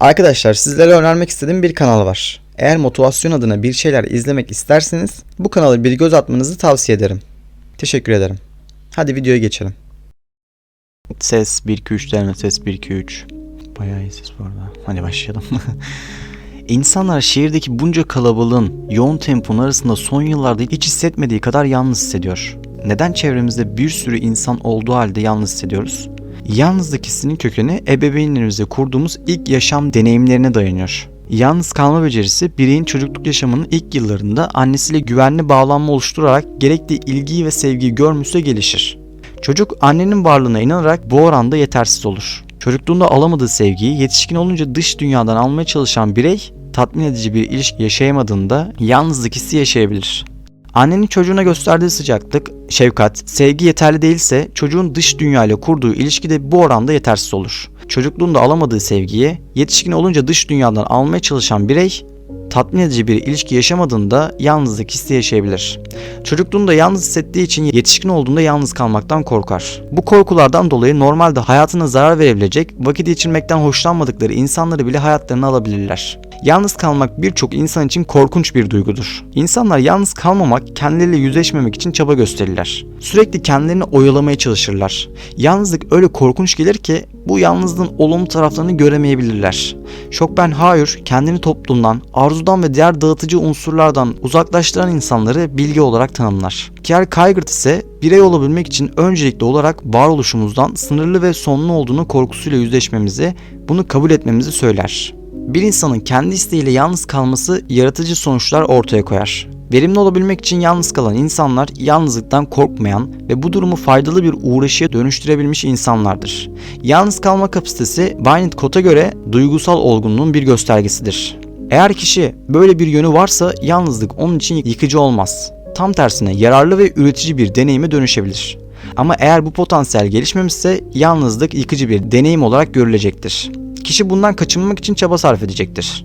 Arkadaşlar sizlere önermek istediğim bir kanal var. Eğer motivasyon adına bir şeyler izlemek isterseniz bu kanala bir göz atmanızı tavsiye ederim. Teşekkür ederim. Hadi videoya geçelim. Ses 1 2 3 derme ses 1 2 3. Bayağı iyi ses bu arada. Hadi başlayalım. İnsanlar şehirdeki bunca kalabalığın yoğun temponun arasında son yıllarda hiç hissetmediği kadar yalnız hissediyor. Neden çevremizde bir sürü insan olduğu halde yalnız hissediyoruz? Yalnızlık hissinin kökeni ebeveynlerimizle kurduğumuz ilk yaşam deneyimlerine dayanıyor. Yalnız kalma becerisi bireyin çocukluk yaşamının ilk yıllarında annesiyle güvenli bağlanma oluşturarak gerekli ilgiyi ve sevgiyi görmüşse gelişir. Çocuk annenin varlığına inanarak bu oranda yetersiz olur. Çocukluğunda alamadığı sevgiyi yetişkin olunca dış dünyadan almaya çalışan birey tatmin edici bir ilişki yaşayamadığında yalnızlık hissi yaşayabilir. Annenin çocuğuna gösterdiği sıcaklık, şefkat, sevgi yeterli değilse çocuğun dış dünya ile kurduğu ilişki de bu oranda yetersiz olur. Çocukluğunda alamadığı sevgiyi yetişkin olunca dış dünyadan almaya çalışan birey tatmin edici bir ilişki yaşamadığında yalnızlık hissi yaşayabilir. Çocukluğunda yalnız hissettiği için yetişkin olduğunda yalnız kalmaktan korkar. Bu korkulardan dolayı normalde hayatına zarar verebilecek, vakit geçirmekten hoşlanmadıkları insanları bile hayatlarına alabilirler. Yalnız kalmak birçok insan için korkunç bir duygudur. İnsanlar yalnız kalmamak, kendileriyle yüzleşmemek için çaba gösterirler. Sürekli kendilerini oyalamaya çalışırlar. Yalnızlık öyle korkunç gelir ki bu yalnızlığın olumlu taraflarını göremeyebilirler. Schopenhauer kendini toplumdan, arzudan ve diğer dağıtıcı unsurlardan uzaklaştıran insanları bilgi olarak tanımlar. Kierkegaard ise birey olabilmek için öncelikli olarak varoluşumuzdan sınırlı ve sonlu olduğunu korkusuyla yüzleşmemizi, bunu kabul etmemizi söyler. Bir insanın kendi isteğiyle yalnız kalması yaratıcı sonuçlar ortaya koyar. Verimli olabilmek için yalnız kalan insanlar yalnızlıktan korkmayan ve bu durumu faydalı bir uğraşıya dönüştürebilmiş insanlardır. Yalnız kalma kapasitesi Winnicott'a göre duygusal olgunluğun bir göstergesidir. Eğer kişi böyle bir yönü varsa yalnızlık onun için yıkıcı olmaz. Tam tersine yararlı ve üretici bir deneyime dönüşebilir. Ama eğer bu potansiyel gelişmemişse yalnızlık yıkıcı bir deneyim olarak görülecektir. Kişi bundan kaçınmak için çaba sarf edecektir.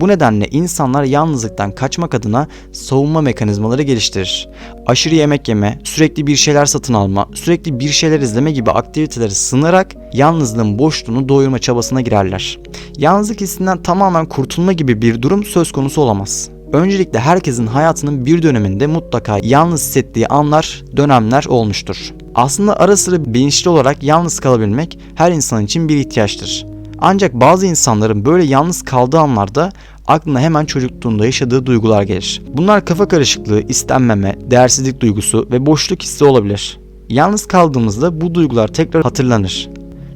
Bu nedenle insanlar yalnızlıktan kaçmak adına savunma mekanizmaları geliştirir. Aşırı yemek yeme, sürekli bir şeyler satın alma, sürekli bir şeyler izleme gibi aktiviteleri sınarak yalnızlığın boşluğunu doyurma çabasına girerler. Yalnızlık hissinden tamamen kurtulma gibi bir durum söz konusu olamaz. Öncelikle herkesin hayatının bir döneminde mutlaka yalnız hissettiği anlar, dönemler olmuştur. Aslında ara sıra bilinçli olarak yalnız kalabilmek her insan için bir ihtiyaçtır. Ancak bazı insanların böyle yalnız kaldığı anlarda aklına hemen çocukluğunda yaşadığı duygular gelir. Bunlar kafa karışıklığı, istenmeme, değersizlik duygusu ve boşluk hissi olabilir. Yalnız kaldığımızda bu duygular tekrar hatırlanır.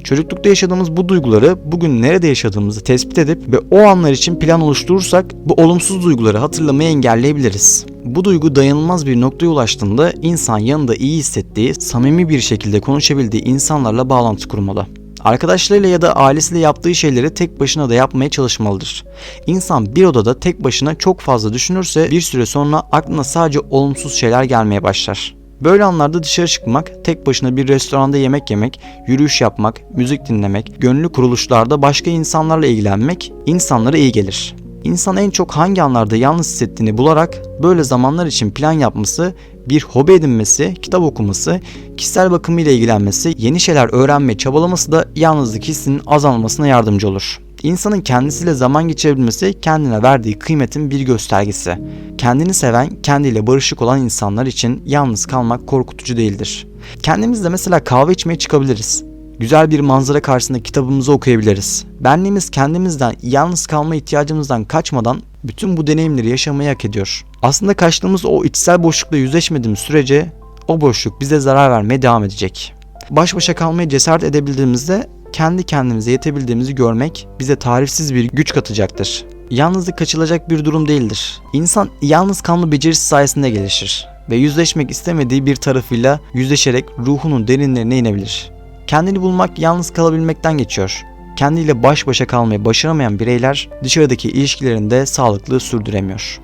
Çocuklukta yaşadığımız bu duyguları bugün nerede yaşadığımızı tespit edip ve o anlar için plan oluşturursak bu olumsuz duyguları hatırlamayı engelleyebiliriz. Bu duygu dayanılmaz bir noktaya ulaştığında insan yanında iyi hissettiği, samimi bir şekilde konuşabildiği insanlarla bağlantı kurmalı. Arkadaşlarıyla ya da ailesiyle yaptığı şeyleri tek başına da yapmaya çalışmalıdır. İnsan bir odada tek başına çok fazla düşünürse bir süre sonra aklına sadece olumsuz şeyler gelmeye başlar. Böyle anlarda dışarı çıkmak, tek başına bir restoranda yemek yemek, yürüyüş yapmak, müzik dinlemek, gönüllü kuruluşlarda başka insanlarla ilgilenmek insanlara iyi gelir. İnsan en çok hangi anlarda yalnız hissettiğini bularak böyle zamanlar için plan yapması, bir hobi edinmesi, kitap okuması, kişisel bakımıyla ilgilenmesi, yeni şeyler öğrenmeye çabalaması da yalnızlık hissinin azalmasına yardımcı olur. İnsanın kendisiyle zaman geçirebilmesi kendine verdiği kıymetin bir göstergesi. Kendini seven, kendiyle barışık olan insanlar için yalnız kalmak korkutucu değildir. Kendimizle mesela kahve içmeye çıkabiliriz. Güzel bir manzara karşısında kitabımızı okuyabiliriz. Benliğimiz kendimizden, yalnız kalma ihtiyacımızdan kaçmadan bütün bu deneyimleri yaşamayı hak ediyor. Aslında kaçtığımız o içsel boşlukla yüzleşmediğimiz sürece o boşluk bize zarar vermeye devam edecek. Baş başa kalmaya cesaret edebildiğimizde kendi kendimize yetebildiğimizi görmek bize tarifsiz bir güç katacaktır. Yalnızlık kaçılacak bir durum değildir. İnsan yalnız kalma becerisi sayesinde gelişir ve yüzleşmek istemediği bir tarafıyla yüzleşerek ruhunun derinlerine inebilir. Kendini bulmak yalnız kalabilmekten geçiyor. Kendiyle baş başa kalmayı başaramayan bireyler dışarıdaki ilişkilerinde sağlıklı sürdüremiyor.